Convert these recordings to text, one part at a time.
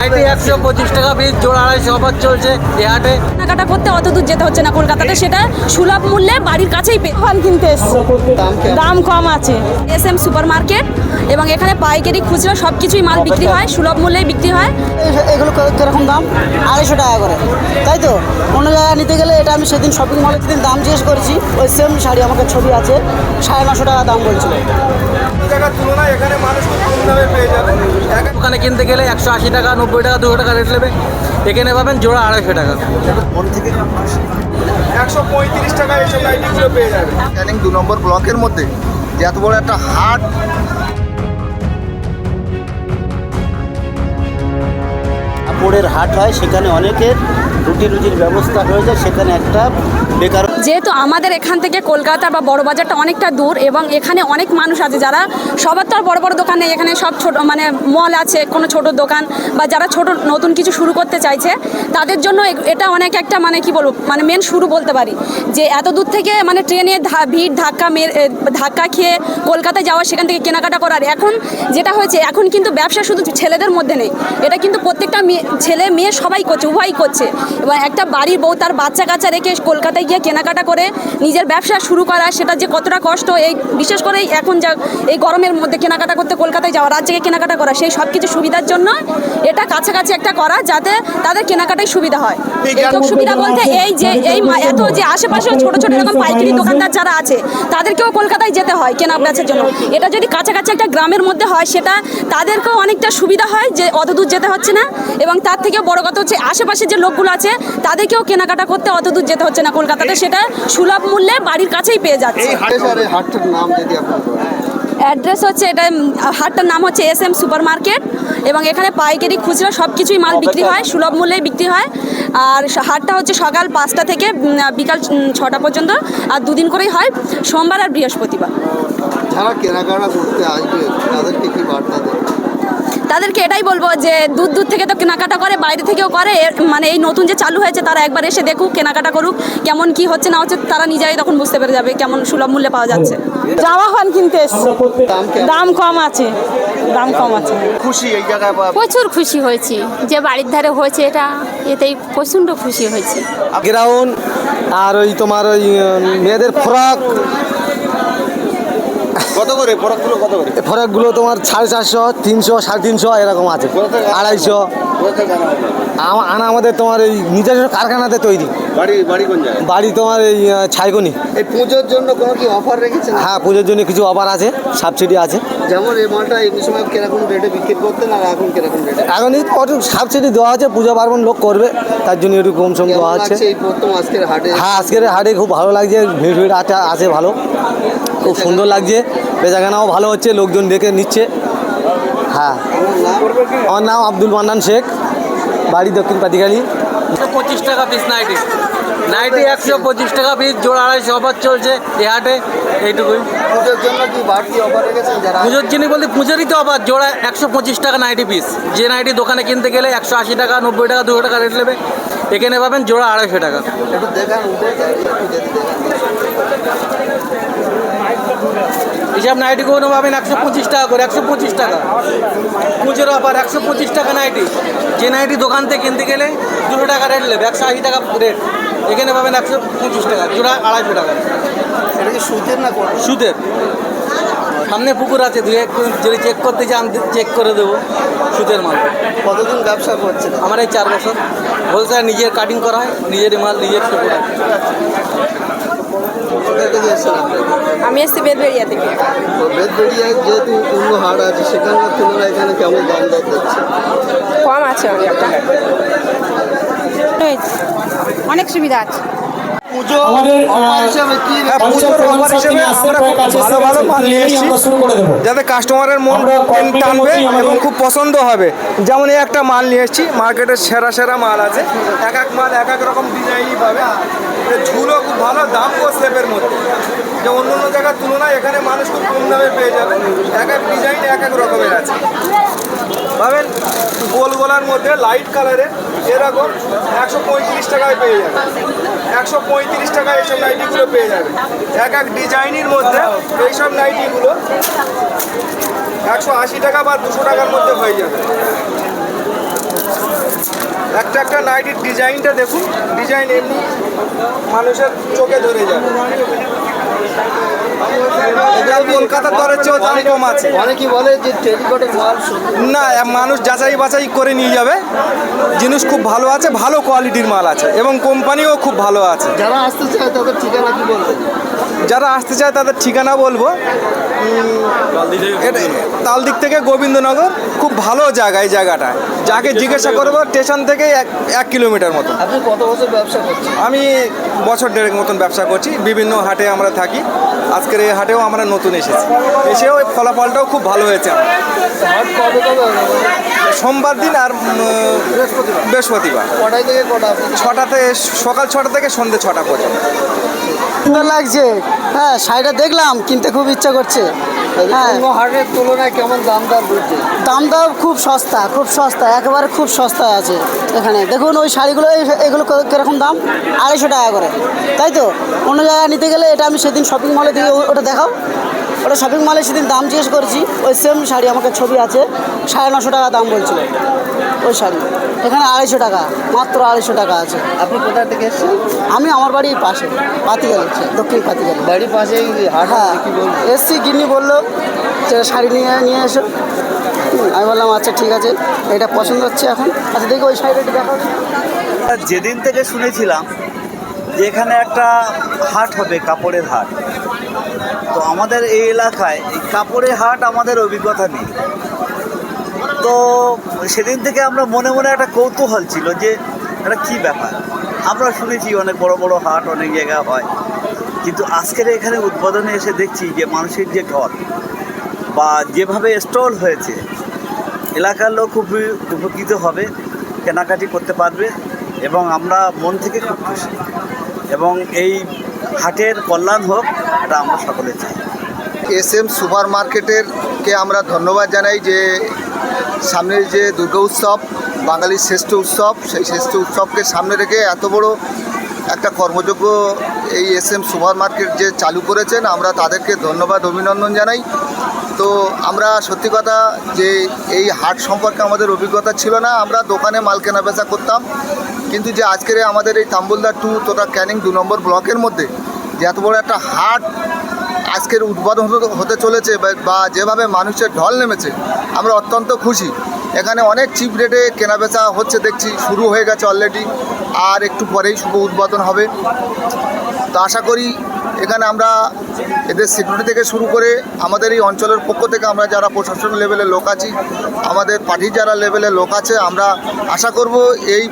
একশো পঁচিশ টাকা পিস জোড়া আড়াইশো অফার চলছে এ হাটে। কেনাকাটা করতে অত দূর যেতে হচ্ছে না কলকাতাতে সেটা সুলভ মূল্যে বাড়ির কাছেই পে- কিনতে এসছি। দাম কম আছে। এস এম সুপার মার্কেট এবং এখানে পাইকারি খুচরা সব কিছুই মাল বিক্রি হয় সুলভ মূল্যে বিক্রি হয়। এগুলো কীরকম দাম? আড়াইশো টাকা করে। তাই তো? অন্য জায়গায় নিতে গেলে এটা আমি সেদিন শপিং মলে যেদিন দাম জিজ্ঞেস করেছি ওই সেম শাড়ি আমাকে ছবি আছে সাড়ে নশো টাকা দাম বলছিল। জায়গার তুলনায় এখানে মানুষ খুব কম দামে পেয়ে যাবে। ওখানে কিনতে গেলে একশো আশি টাকা নব্বই টাকা দুশো টাকা রেট নেবে। এখানে পাবেন জোড়া আড়াইশো টাকা। একশো পঁয়ত্রিশ টাকা পেয়ে যাবে দু নম্বর ব্লকের মধ্যে যে এত বড় একটা হাট। কাপড়ের হাট হয় সেখানে অনেকের রুটি রুজির ব্যবস্থা হয়েছে সেখানে একটা বেকার যেহেতু আমাদের এখান থেকে কলকাতা বা বড় বাজারটা অনেকটা দূর এবং এখানে অনেক মানুষ আছে যারা, সবার তো আর বড় বড় দোকান নেই, এখানে সব ছোট মানে মল আছে, কোনো ছোট দোকান বা যারা ছোট নতুন কিছু শুরু করতে চাইছে, তাদের জন্য এটা অনেক একটা মানে কি বলব মানে মেন শুরু বলতে পারি। যে এত দূর থেকে মানে ট্রেনে ভিড়, ধাক্কা মেরে ধাক্কা খেয়ে কলকাতায় যাওয়া, সেখান থেকে কেনাকাটা করার এখন যেটা হয়েছে, এখন কিন্তু ব্যবসা শুধু ছেলেদের মধ্যে নেই, এটা কিন্তু প্রত্যেকটা ছেলে মেয়ে সবাই করছে, উভয়ই করছে। এবং একটা বাড়ির বউ তার বাচ্চা কাচ্চা রেখে কলকাতায় গিয়ে কেনাকাটা করে নিজের ব্যবসা শুরু করা সেটা যে কতটা কষ্ট এই বিশেষ করে এখন যা এই গরমের মধ্যে কেনাকাটা করতে কলকাতায় যাওয়া রাত জেগে কেনাকাটা করা সেই সব কিছু সুবিধার জন্য এটা কাছাকাছি একটা করা যাতে তাদের কেনাকাটায় সুবিধা হয়। সুবিধা বলতে এই যে এই এত যে আশেপাশে ছোট ছোট এরকম পাইকারি দোকানদার যারা আছে তাদেরকেও কলকাতায় যেতে হয় কেনা বেচার জন্য। এটা যদি কাছাকাছি একটা গ্রামের মধ্যে হয় সেটা তাদেরকেও অনেকটা সুবিধা হয় যে অত দূর যেতে হচ্ছে না। এবং তার থেকে বড় কথা হচ্ছে আশেপাশে যে লোকগুলো আছে তাদেরকেও কেনাকাটা করতে অত দূর যেতে হচ্ছে না কলকাতাতে। সেটা সুলভ মূল্যে বাড়ির কাছেই পেয়ে যাচ্ছে। নাম যদি অ্যাড্রেস হচ্ছে এটা হাটটার নাম হচ্ছে এস এম সুপার মার্কেট এবং এখানে পাইকারি খুচরা সব কিছুই মাল বিক্রি হয় সুলভ মূল্যে বিক্রি হয়। আর হাটটা হচ্ছে সকাল পাঁচটা থেকে বিকাল ছটা পর্যন্ত আর দুদিন করেই হয় সোমবার আর বৃহস্পতিবার। যারা কেনাকাটা করতে আসবে তাদেরকে কি বার্তা দেবে তাদেরকে এটাই বলব যে দূর দূর থেকে তো কেনাকাটা করে বাইরে থেকেও করে। এর- মানে এই নতুন যে চালু হয়েছে তারা একবার এসে দেখুক কেনাকাটা করুক কেমন কি হচ্ছে না হচ্ছে তারা নিজেরাই তখন বুঝতে পেরে যাবে কেমন সুলভ মূল্যে পাওয়া যাচ্ছে। জামা খান কিনতে এসছি। দাম কম আছে। দাম কম আছে। খুশি এই জায়গায় প্রচুর খুশি হয়েছি। যে বাড়ির ধারে হয়েছে এটা এতেই প্রচণ্ড খুশি হয়েছি। গ্রাউন্ড আর ওই তোমার ওই মেয়েদের ফ্রক কত করে? ফরাকগুলো কত করে? ফ্রকগুলো তোমার সাড়ে চারশো তিনশো সাড়ে তিনশো এরকম আছে। আড়াইশো। আনা আমাদের তোমার এই নিজস্ব কারখানাতে তৈরি। বাড়ি বাড়ি কোন জায়গায়? বাড়ি তোমার এই ছাইগুনি। এই পুজোর জন্য কোনো কি অফার রেখেছেন? হ্যাঁ পুজোর জন্য কিছু অফার আছে সাবসিডি আছে। যেমন এই মালটা এমনি সময় কীরকম রেটে বিক্রি করতেন আর এখন কীরকম রেটে এখন একটু সাবসিডি দেওয়া আছে পুজো পার্বণ লোক করবে তার জন্য একটু কম সম দেওয়া হাটে? হ্যাঁ আজকের হাটে খুব ভালো লাগছে ভিড় ভিড় আছে আছে ভালো। খুব সুন্দর লাগছে। বেচাকেনাও ভালো হচ্ছে লোকজন দেখে নিচ্ছে। হ্যাঁ। আমার নাম আব্দুল মান্নান শেখ বাড়ি দক্ষিণ পাতিখালি পঁচিশ টাকা পিস নাইটি নাইটি একশো পঁচিশ টাকা পিস জোড়া আড়াইশো অফার চলছে এ হাটে এইটুকুই। পুজোর জন্য কি বাড়তি অফার রেখেছেন যারা? পুজোর জন্য বলতে পুজোরই তো অফার জোড়া একশো পঁচিশ টাকা নাইটি পিস যে নাইটি দোকানে কিনতে গেলে একশো আশি টাকা নব্বই টাকা দুশো টাকা রেট নেবে। এখানে পাবেন জোড়া আড়াইশো টাকা। একটু দেখান। যদি নাইটি কোনো পাবেন একশো পঁচিশ টাকা করে একশো পঁচিশ টাকা। পুজোর অফার একশো পঁচিশ টাকা নাইটি। যে নাইটি দোকান থেকে কিনতে গেলে দুশো টাকা রেট নেবে একশো আশি টাকা রেট এখানে পাবেন একশো পঁচিশ টাকা জোড়া আড়াইশো টাকা। এটা কি সুদের না সুদের সামনে পুকুর আছে দুই এক যদি চেক করতে চান চেক করে দেবো সুদের মাল। কতদিন ব্যবসা করছেন? আমার এই চার বছর। হোলসেল নিজের কাটিং করা হয় নিজের মাল নিজের আমি এসছি বেদবেড়িয়া থেকে। তো বেদবেড়িয়ায় যেহেতু অন্য হাট আছে সেখানকার তুলনায় এখানে কেমন দাম দর দিচ্ছে কম আছে অনেকটা অনেক সুবিধা আছে। যাতে কাস্টমারের মন টানবে এবং খুব পছন্দ হবে। যেমন এই একটা মাল নিয়ে এসেছি মার্কেটের সেরা সেরা মাল আছে। এক এক মাল এক এক রকম ডিজাইনই পাবে। ঝুলও খুব ভালো দাম ও শেপের মধ্যে। যে অন্য অন্য জায়গার তুলনায় এখানে মানুষ খুব কম দামে পেয়ে যাবে। এক এক ডিজাইন এক এক রকমের আছে। পাবেন গোল গোলার মধ্যে লাইট কালারে এরকম একশো পঁয়ত্রিশ টাকায় পেয়ে যাবে। একশো পঁয়ত্রিশ টাকায় এইসব নাইটিগুলো পেয়ে যাবে। এক এক ডিজাইনের মধ্যে এইসব নাইটিগুলো একশো আশি টাকা বা দুশো টাকার মধ্যে হয়ে যাবে। একটা একটা নাইটির ডিজাইনটা দেখুন ডিজাইন এমনি মানুষের চোখে ধরে যাবে। কলকাতার দরের চেয়েও দাম কম আছে। অনেকেই বলে যে টেলিকটের মাল না মানুষ যাচাই বাছাই করে নিয়ে যাবে। জিনিস খুব ভালো আছে ভালো কোয়ালিটির মাল আছে এবং কোম্পানিও খুব ভালো আছে। যারা আসতে চায় তাদের ঠিকানা কি বলবেন যারা আসতে চায় তাদের ঠিকানা বলব। উম, এটা তালদিক থেকে গোবিন্দনগর খুব ভালো জায়গা এই জায়গাটা। যাকে জিজ্ঞাসা করব স্টেশন থেকে এক এক কিলোমিটার মতো। আপনি কত বছর ব্যবসা করছেন? আমি বছর দেড়েক মতন ব্যবসা করছি বিভিন্ন হাটে আমরা থাকি। আজকের এই হাটেও আমরা নতুন এসেছি। এসেও এই ফলাফলটাও খুব ভালো হয়েছে? সোমবার দিন আর বৃহস্পতিবার। কটায় থেকে ছটাতে সকাল ছটা থেকে সন্ধ্যে ছটা পর্যন্ত। লাগছে? হ্যাঁ শাড়িটা দেখলাম কিনতে খুব ইচ্ছা করছে। হ্যাঁ। হাটের তুলনায় কেমন দাম দর বুঝছে দাম খুব সস্তা খুব সস্তা একেবারে খুব সস্তা আছে এখানে। দেখুন ওই শাড়িগুলো এগুলো কীরকম দাম? আড়াইশো টাকা করে। তাই তো? অন্য জায়গায় নিতে গেলে এটা আমি সেদিন শপিং মলে দিয়ে ওটা দেখাও। ওটা শপিং মলে সেদিন দাম জিজ্ঞেস করেছি ওই সেম শাড়ি আমাকে ছবি আছে সাড়ে নশো টাকা দাম বলছিল ওই শাড়ি। এখানে আড়াইশো টাকা মাত্র আড়াইশো টাকা আছে। আপনি কোথা থেকে এসেছেন? আমি আমার বাড়ির পাশে পাতিগাল দক্ষিণ পাতিগাল। বাড়ির পাশেই হাট হ্যাঁ কি এসছি গিন্নি বলল যে শাড়ি নিয়ে নিয়ে এসো। আমি বললাম আচ্ছা ঠিক আছে এটা পছন্দ হচ্ছে এখন। আচ্ছা দেখি ওই শাড়িটা একটু দেখাও। যেদিন থেকে শুনেছিলাম যে এখানে একটা হাট হবে কাপড়ের হাট। তো আমাদের এই এলাকায় এই কাপড়ের হাট আমাদের অভিজ্ঞতা নেই। তো সেদিন থেকে আমরা মনে মনে একটা কৌতূহল ছিল যে, এটা কী ব্যাপার? আমরা শুনেছি অনেক বড় বড় হাট অনেক জায়গা হয়। কিন্তু আজকের এখানে উদ্বোধনে এসে দেখছি যে মানুষের যে ঢল বা যেভাবে স্টল হয়েছে, এলাকার লোক খুব উপকৃত হবে, কেনাকাটি করতে পারবে এবং আমরা মন থেকে খুব খুশি। এবং এই হাটের কল্যাণ হোক, এটা আমরা সকলে চাই। এস এম সুপার মার্কেটের কে আমরা ধন্যবাদ জানাই যে সামনের যে দুর্গা উৎসব, বাঙালির শ্রেষ্ঠ উৎসব, সেই শ্রেষ্ঠ উৎসবকে সামনে রেখে এত বড় একটা কর্মযোগ্য এই এস এম সুপার মার্কেট যে চালু করেছেন, আমরা তাদেরকে ধন্যবাদ, অভিনন্দন জানাই। তো আমরা সত্যি কথা যে এই হাট সম্পর্কে আমাদের অভিজ্ঞতা ছিল না, আমরা দোকানে মাল কেনা বেচা করতাম। কিন্তু যে আজকের আমাদের এই তাম্বুলদার টু তোটা ক্যানিং দু নম্বর ব্লকের মধ্যে যে এত বড় একটা হাট আজকের উদ্বোধন হতে- চলেছে বা- যেভাবে মানুষের ঢল নেমেছে, আমরা অত্যন্ত খুশি। এখানে অনেক চিপ রেটে কেনাবেচা হচ্ছে, দেখছি শুরু হয়ে গেছে অলরেডি আর একটু পরেই শুভ উদ্বোধন হবে। তো আশা করি এখানে আমরা এদের সিকিউরিটি থেকে শুরু করে আমাদের এই অঞ্চলের পক্ষ থেকে আমরা যারা প্রশাসন লেভেলের লোক আছি, আমাদের পার্টির যারা লেভেলের লোক আছে, আমরা আশা করব এই,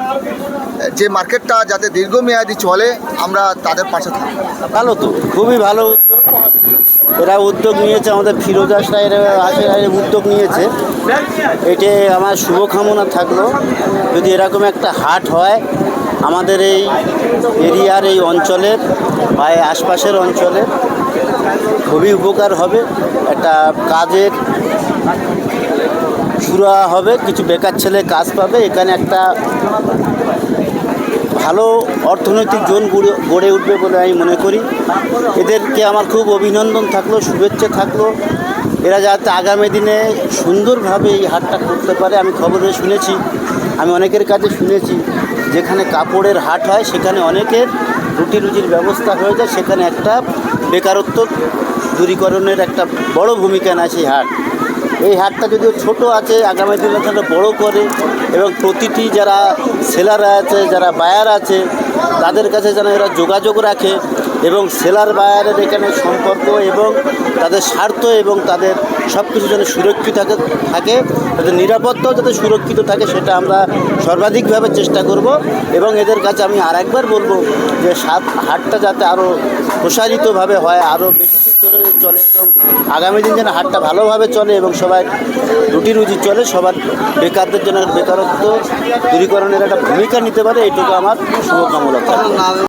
যে মার্কেটটা যাতে দীর্ঘমেয়াদী চলে, আমরা তাদের পাশে থাকি ভালো তো, খুবই ভালো এরা উদ্যোগ নিয়েছে, আমাদের ফিরোজা সাহের আসে উদ্যোগ নিয়েছে। এটি আমার শুভকামনা থাকল। যদি এরকম একটা হাট হয়, আমাদের এই এরিয়ার এই অঞ্চলের বা আশপাশের অঞ্চলের, খুবই উপকার হবে। একটা কাজের শুরু হবে, কিছু বেকার ছেলে কাজ পাবে। এখানে একটা ভালো অর্থনৈতিক জোন গড়ে গড়ে উঠবে বলে আমি মনে করি। এদেরকে আমার খুব অভিনন্দন থাকল, শুভেচ্ছা থাকল। এরা যাতে আগামী দিনে সুন্দরভাবে এই হাটটা করতে পারে, আমি খবরে শুনেছি, আমি অনেকের কাছে শুনেছি, যেখানে কাপড়ের হাট হয়, সেখানে অনেকের রুটি রুজির ব্যবস্থা হয়ে যায়, সেখানে একটা বেকারত্ব দূরীকরণের একটা বড় ভূমিকা নেয় সেই হাট। এই হাটটা যদিও ছোট আছে, আগামী দিনে তারা বড় করে এবং প্রতিটি যারা সেলার আছে, যারা বায়ার আছে, তাদের কাছে যেন এরা যোগাযোগ রাখে এবং সেলার বায়ারের এখানে সম্পর্ক এবং তাদের স্বার্থ এবং তাদের সব কিছু যেন সুরক্ষিত থাকে থাকে, তাদের নিরাপত্তাও যাতে সুরক্ষিত থাকে, সেটা আমরা সর্বাধিকভাবে চেষ্টা করব এবং এদের কাছে আমি আর একবার বলব যে হাটটা যাতে আরও প্রসারিতভাবে হয় আরও বেশি চলে। আগামী দিন যেন হাটটা ভালোভাবে চলে এবং সবাই রুটি রুজি চলে, সবার বেকারদের জন্য বেকারত্ব দূরীকরণের একটা ভূমিকা নিতে পারে এটুকু আমার শুভকামনা।